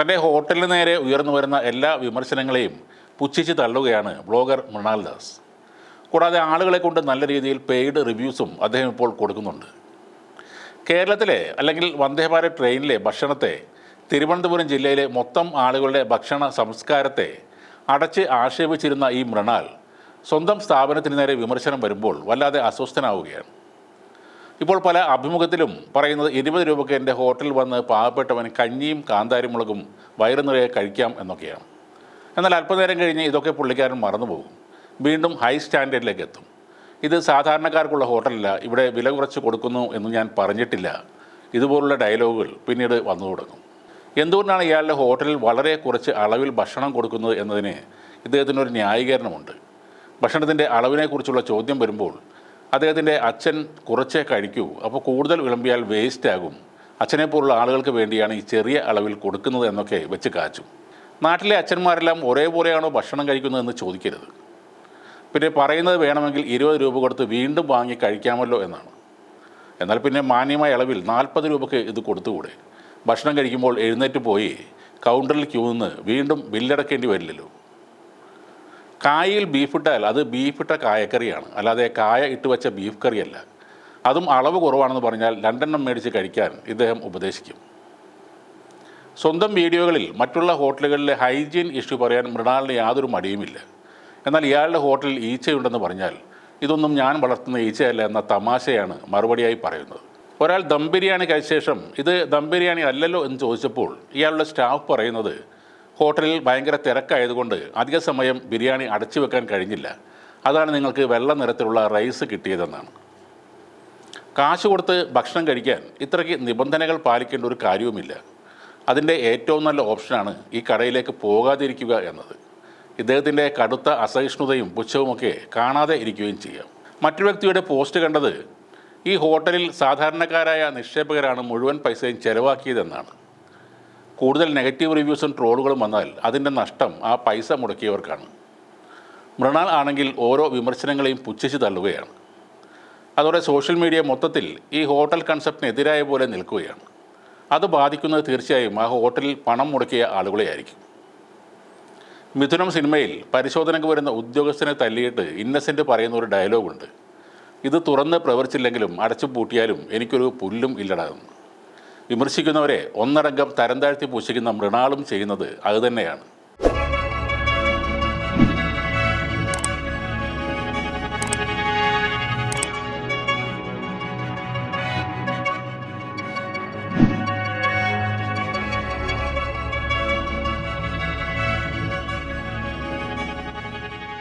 തന്റെ ഹോട്ടലിന് നേരെ ഉയർന്നു വരുന്ന എല്ലാ വിമർശനങ്ങളെയും പുച്ഛിച്ച് തള്ളുകയാണ് ബ്ലോഗർ മൃണാൽ ദാസ്. കൂടാതെ ആളുകളെ കൊണ്ട് നല്ല രീതിയിൽ പെയ്ഡ് റിവ്യൂസും അദ്ദേഹം ഇപ്പോൾ കൊടുക്കുന്നുണ്ട്. കേരളത്തിലെ അല്ലെങ്കിൽ വന്ദേഭാരത് ട്രെയിനിലെ ഭക്ഷണത്തെ തിരുവനന്തപുരം ജില്ലയിലെ മൊത്തം ആളുകളുടെ ഭക്ഷണ സംസ്കാരത്തെ അടച്ച് ആക്ഷേപിച്ചിരുന്ന ഈ മൃണാൽ സ്വന്തം സ്ഥാപനത്തിന് നേരെ വിമർശനം വരുമ്പോൾ വല്ലാതെ അസ്വസ്ഥനാവുകയാണ്. ഇപ്പോൾ പല അഭിമുഖത്തിലും പറയുന്നത് ഇരുപത് രൂപയ്ക്ക് എന്റെ ഹോട്ടലിൽ വന്ന് പാവപ്പെട്ടവൻ കഞ്ഞിയും കാന്താരിമുളകും വയറു നിറയെ കഴിക്കാം എന്നൊക്കെയാണ്. എന്നാൽ അല്പനേരം കഴിഞ്ഞ് ഇതൊക്കെ പുള്ളിക്കാരൻ മറന്നുപോകും. വീണ്ടും ഹൈ സ്റ്റാൻഡേർഡിലേക്ക് എത്തും. ഇത് സാധാരണക്കാർക്കുള്ള ഹോട്ടലല്ല ഇവിടെ വില കുറച്ച് കൊടുക്കുന്നു എന്ന് ഞാൻ പറഞ്ഞിട്ടില്ല. ഇതുപോലുള്ള ഡയലോഗുകൾ പിന്നീട് വന്നു തുടങ്ങും. എന്തുകൊണ്ടാണ് ഇയാളുടെ ഹോട്ടലിൽ വളരെ കുറച്ച് അളവിൽ ഭക്ഷണം കൊടുക്കുന്നത് എന്നതിന് ഇദ്ദേഹത്തിനൊരു ന്യായീകരണമുണ്ട്. ഭക്ഷണത്തിന്റെ അളവിനെക്കുറിച്ചുള്ള ചോദ്യം വരുമ്പോൾ അദ്ദേഹത്തിന്റെ അച്ഛൻ കുറച്ചേ കഴിക്കൂ. അപ്പോൾ കൂടുതൽ വിളമ്പിയാൽ വേസ്റ്റ് ആകും. അച്ഛനെ പോലുള്ള ആളുകൾക്ക് വേണ്ടിയാണ് ഈ ചെറിയ അളവിൽ കൊടുക്കുന്നത് എന്നൊക്കെ വെച്ച് കാച്ചു. നാട്ടിലെ അച്ഛന്മാരെല്ലാം ഒരേപോലെയാണോ ഭക്ഷണം കഴിക്കുന്നതെന്ന് ചോദിക്കരുത്. പിന്നെ പറയുന്നത് വേണമെങ്കിൽ ഇരുപത് രൂപ കൊടുത്ത് വീണ്ടും വാങ്ങി കഴിക്കാമല്ലോ എന്നാണ്. എന്നാൽ പിന്നെ മാന്യമായ അളവിൽ നാൽപ്പത് രൂപയ്ക്ക് ഇത് കൊടുത്തുകൂടെ? ഭക്ഷണം കഴിക്കുമ്പോൾ എഴുന്നേറ്റ് പോയി കൗണ്ടറിൽ ക്യൂ നിന്ന് വീണ്ടും ബില്ലടക്കേണ്ടി വരില്ലല്ലോ. കായയിൽ ബീഫ് ഇട്ടാൽ അത് ബീഫ് ഇട്ട കായക്കറിയാണ്. അല്ലാതെ കായ ഇട്ട് വെച്ച ബീഫ് കറിയല്ല. അതും അളവ് കുറവാണെന്ന് പറഞ്ഞാൽ രണ്ടെണ്ണം മേടിച്ച് കഴിക്കാൻ ഇദ്ദേഹം ഉപദേശിക്കും. സ്വന്തം വീഡിയോകളിൽ മറ്റുള്ള ഹോട്ടലുകളിലെ ഹൈജീൻ ഇഷ്യൂ പറയാൻ മൃണാളിന് യാതൊരു മടിയുമില്ല. എന്നാൽ ഇയാളുടെ ഹോട്ടലിൽ ഈച്ചയുണ്ടെന്ന് പറഞ്ഞാൽ ഇതൊന്നും ഞാൻ വളർത്തുന്ന ഈച്ചയല്ല എന്ന തമാശയാണ് മറുപടിയായി പറയുന്നത്. ഒരാൾ ദം ബിരിയാണി കഴിച്ച ശേഷം ഇത് ദം ബിരിയാണി അല്ലല്ലോ എന്ന് ചോദിച്ചപ്പോൾ ഇയാളുടെ സ്റ്റാഫ് പറയുന്നത് ഹോട്ടലിൽ ഭയങ്കര തിരക്കായതുകൊണ്ട് അധിക സമയം ബിരിയാണി അടച്ചു വെക്കാൻ കഴിഞ്ഞില്ല. അതാണ് നിങ്ങൾക്ക് വെള്ള നിറത്തിലുള്ള റൈസ് കിട്ടിയതെന്നാണ്. കാശ് കൊടുത്ത് ഭക്ഷണം കഴിക്കാൻ ഇത്രയ്ക്ക് നിബന്ധനകൾ പാലിക്കേണ്ട ഒരു കാര്യവുമില്ല. അതിന്റെ ഏറ്റവും നല്ല ഓപ്ഷനാണ് ഈ കടയിലേക്ക് പോകാതിരിക്കുക എന്നത്. ഇദ്ദേഹത്തിന്റെ കടുത്ത അസഹിഷ്ണുതയും പുച്ഛവുമൊക്കെ കാണാതെ ഇരിക്കുകയും ചെയ്യാം. മറ്റൊരു വ്യക്തിയുടെ പോസ്റ്റ് കണ്ടത് ഈ ഹോട്ടലിൽ സാധാരണക്കാരായ നിക്ഷേപകരാണ് മുഴുവൻ പൈസയും ചെലവാക്കിയതെന്നാണ്. കൂടുതൽ നെഗറ്റീവ് റിവ്യൂസും ട്രോളുകളും വന്നാൽ അതിന്റെ നഷ്ടം ആ പൈസ മുടക്കിയവർക്കാണ്. മൃണാൾ ആണെങ്കിൽ ഓരോ വിമർശനങ്ങളെയും പുച്ഛിച്ച് തള്ളുകയാണ്. അതോടെ സോഷ്യൽ മീഡിയ മൊത്തത്തിൽ ഈ ഹോട്ടൽ കൺസെപ്റ്റിനെതിരായ പോലെ നിൽക്കുകയാണ്. അത് ബാധിക്കുന്നത് തീർച്ചയായും ആ ഹോട്ടലിൽ പണം മുടക്കിയ ആളുകളെയായിരിക്കും. മിഥുനം സിനിമയിൽ പരിശോധനയ്ക്ക് വരുന്ന ഉദ്യോഗസ്ഥനെ തല്ലിയിട്ട് ഇന്നസെന്റ് പറയുന്ന ഒരു ഡയലോഗുണ്ട്. ഇത് തുറന്ന് പ്രവർത്തിച്ചില്ലെങ്കിലും അടച്ചു പൂട്ടിയാലും എനിക്കൊരു പുല്ലും ഇല്ലടാന്ന് വിമർശിക്കുന്നവരെ ഒന്നടങ്കം തരം താഴ്ത്തി പൂശിക്കുന്ന മൃണാളും ചെയ്യുന്നത് അതുതന്നെയാണ്